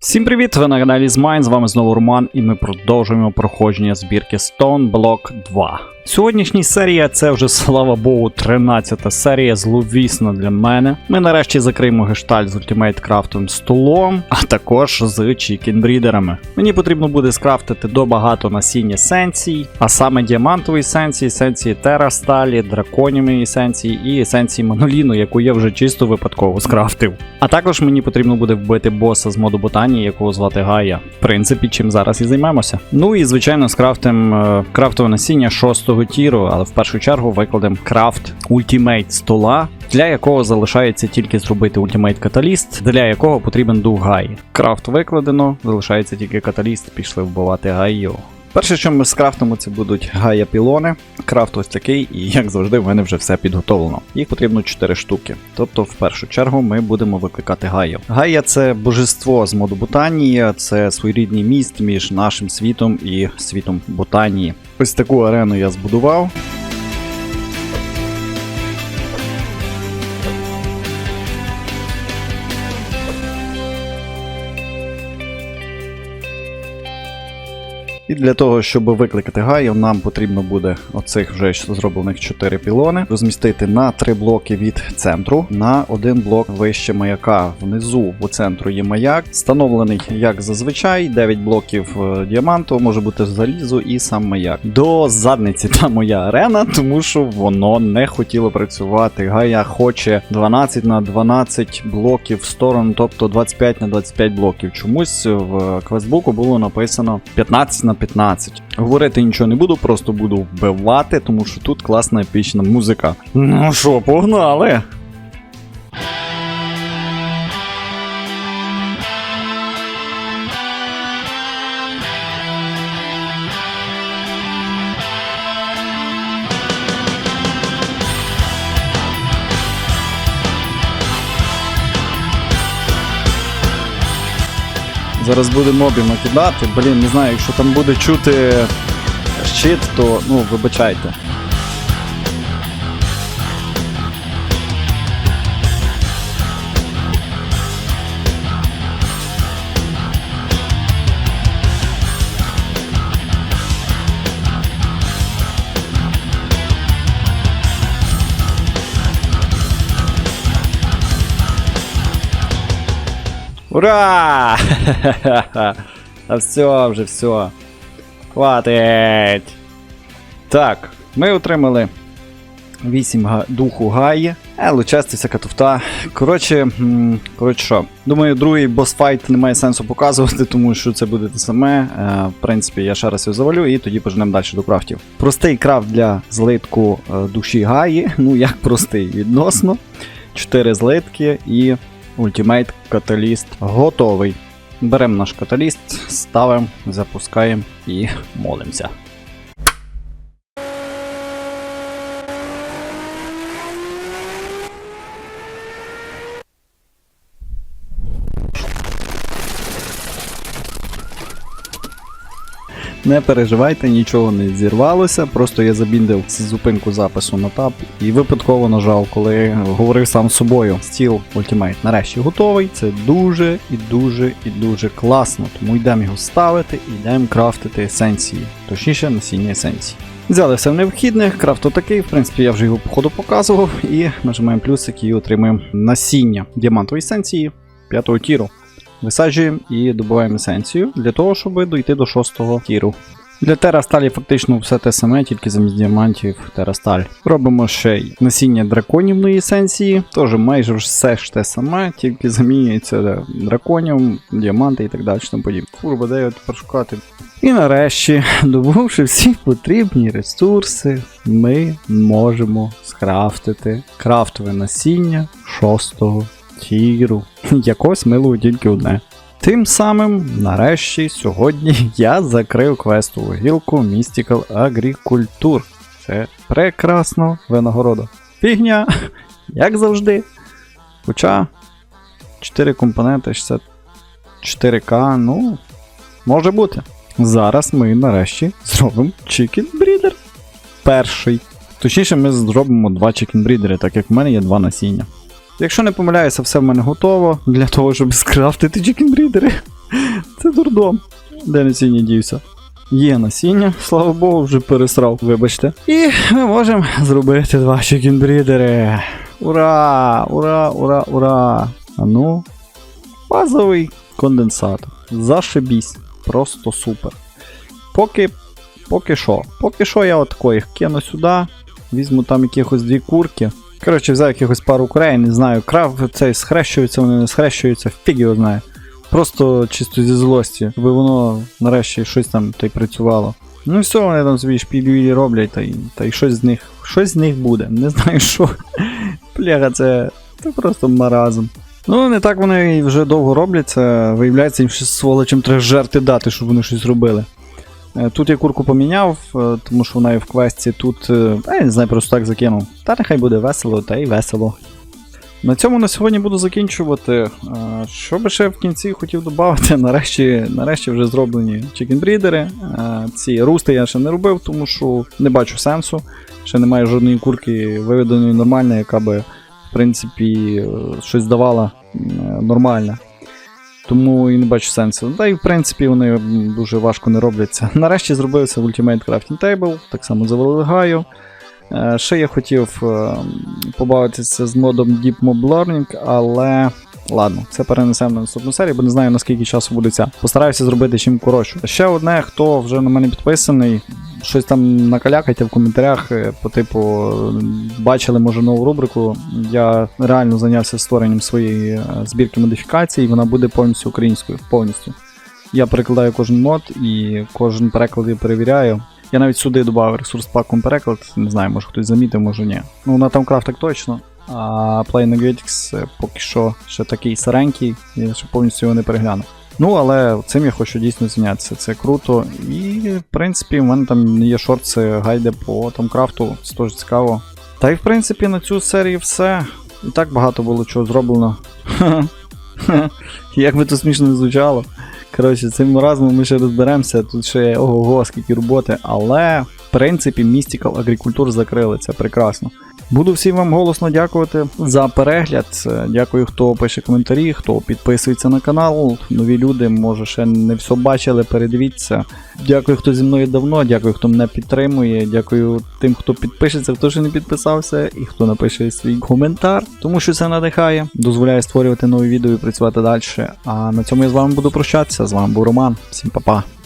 Всім привіт! Ви на каналі Змайн, з вами знову Роман, і ми продовжуємо проходження збірки Stone Block 2. Сьогоднішня серія це вже, слава Богу, 13-та серія, зловісна для мене. Ми нарешті закриємо гешталь з Ultimate крафтовим столом, а також з чікінбрідерами. Мені потрібно буде скрафтити до багато насіння сенсій, а саме діамантової сенсії, есенції терасталі, драконівої есенції і есенції моноліну, яку я вже чисто випадково скрафтив. А також мені потрібно буде вбити боса з моду ботанії, якого звати Гая. В принципі, чим зараз і займемося. Ну і звичайно, скрафтим е, крафтове насіння шостого тіру, але в першу чергу викладемо крафт ультімейт стола. Для якого залишається тільки зробити ультимейт каталіст, для якого потрібен дух гай. Крафт викладено, залишається тільки каталіст, пішли вбивати Гаю. Перше, що ми скрафтимо, це будуть гая пілони. Крафт ось такий, і як завжди, в мене вже все підготовлено. Їх потрібно 4 штуки. Тобто, в першу чергу, ми будемо викликати гаю. Гая це божество з моду ботанії, це своєрідний міст між нашим світом і світом ботанії. Ось таку арену я збудував. І для того, щоб викликати гаю, нам потрібно буде оцих вже зроблених 4 пілони розмістити на 3 блоки від центру, на один блок вище маяка. Внизу у центру є маяк, встановлений як зазвичай, 9 блоків е, діаманту, може бути залізо і сам маяк. До задниці та моя арена, тому що воно не хотіло працювати. Гая хоче 12 на 12 блоків в сторону, тобто 25 на 25 блоків. Чомусь в квестбуку було написано 15 на 15. Говорити нічого не буду, просто буду вбивати, тому що тут класна епічна музика. Ну що, погнали! Зараз буде мобів накидати. Блін, не знаю, якщо там буде чути щит, то ну, вибачайте. Ура! А все, вже все. Хватить. Так, ми отримали 8 га- духу Гаї. Але часто всяка туфта. Коротше, коротше що. Думаю, другий босфайт немає сенсу показувати, тому що це буде те саме. Е, в принципі, я ще раз його завалю і тоді пожнемо далі до крафтів. Простий крафт для злитку е, душі Гаї. Ну як простий відносно. 4 злитки і Ультимейт каталіст готовий. Беремо наш каталіст, ставимо, запускаємо і молимося. Не переживайте, нічого не зірвалося. Просто я забіндив зупинку запису на таб і випадково нажав, коли говорив сам з собою. Стіл Ultimate нарешті готовий. Це дуже і дуже і дуже класно. Тому йдемо його ставити і йдемо крафтити есенції, точніше насіння есенції. Взяли все необхідне, крафт отакий, в принципі, я вже його по ходу показував, і нажимаємо плюсик і отримуємо насіння діамантової есенції п'ятого тіру. Висаджуємо і добуваємо есенцію для того, щоб дойти до шостого тіру. Для терасталі фактично все те саме, тільки замість діамантів терасталь. Робимо ще й насіння драконівної есенції, теж майже все ж те саме, тільки замінюється драконів, діаманти і так далі. Курва, де його тепер шукати? І нарешті, добувши всі потрібні ресурси, ми можемо скрафтити крафтове насіння шостого тіру. Якось мило тільки одне. Тим самим, нарешті, сьогодні я закрив квестову гілку Mystical Agriculture. Це прекрасно винагорода. Фігня, як завжди. Хоча 4 компоненти 64к, ну, може бути. Зараз ми нарешті зробимо Chicken Breeder. Перший. Точніше, ми зробимо два Chicken Breeder, так як в мене є два насіння. Якщо не помиляюся, все в мене готово для того, щоб скрафтити чікінбрідери. Це дурдом. Де насіння дівся? Є насіння, слава Богу, вже пересрав, вибачте. І ми можемо зробити два чекінбрідери. Ура! Ура, ура, ура! А ну, базовий конденсатор. Зашибісь. Просто супер. Поки. Поки що. Поки що я їх кину сюди. Візьму там якихось дві курки. Коротше, взяв якихось пару курей, не знаю, крав цей схрещується, вони не схрещуються, фіг його знає. Просто чисто зі злості, аби воно нарешті щось там та й працювало. Ну і все, вони там собі шпілювілі роблять, та й, та й щось з них. Щось з них буде. Не знаю що. Бляха, це, це просто маразм. Ну, не так вони вже довго робляться. Виявляється, їм щось сволочем треба жерти дати, щоб вони щось зробили. Е, Тут я курку поміняв, е, тому що вона і в квесті тут. е, А я не знаю, просто так закинув. Та нехай буде весело, та й весело. На цьому на сьогодні буду закінчувати. Що би ще в кінці хотів додати, нарешті, нарешті вже зроблені чекінбрідери. Ці русти я ще не робив, тому що не бачу сенсу. Ще немає жодної курки виведеної нормальної, яка би, в принципі, щось давала нормальне. Тому і не бачу сенсу. Та й в принципі вони дуже важко не робляться. Нарешті зробився Ultimate Crafting Table, так само завалили гаю. Е, Ще я хотів е, побавитися з модом Deep Mob Learning, але ладно, це перенесемо на наступну серію, бо не знаю наскільки часу буде ця. Постараюся зробити чим коротше. Ще одне, хто вже на мене підписаний, щось там накалякайте в коментарях, е, по типу, бачили, може, нову рубрику. Я реально зайнявся створенням своєї е, збірки модифікацій, і вона буде повністю українською. Повністю. Я перекладаю кожен мод і кожен переклад я перевіряю. Я навіть сюди додав ресурс паком переклад, не знаю, може хтось замітив, може ні. Ну, на там крафтик точно. А Play е, поки що ще такий старенький, я ще повністю його не переглянув. Ну, але цим я хочу дійсно зайнятися, це круто. І, в принципі, в мене там є шорти гайди по там крафту, це теж цікаво. Та й в принципі на цю серію все. І так багато було чого зроблено. Як би то смішно не звучало. Коротше, цим разом ми ще розберемося. Тут ще ого-го, скільки роботи, але в принципі Mystical Agriculture закрили, це прекрасно. Буду всім вам голосно дякувати за перегляд. Дякую, хто пише коментарі, хто підписується на канал. Нові люди, може, ще не все бачили, передивіться. Дякую, хто зі мною давно, дякую, хто мене підтримує. Дякую тим, хто підпишеться, хто ще не підписався, і хто напише свій коментар, тому що це надихає, дозволяє створювати нові відео і працювати далі. А на цьому я з вами буду прощатися. З вами був Роман. Всім па-па.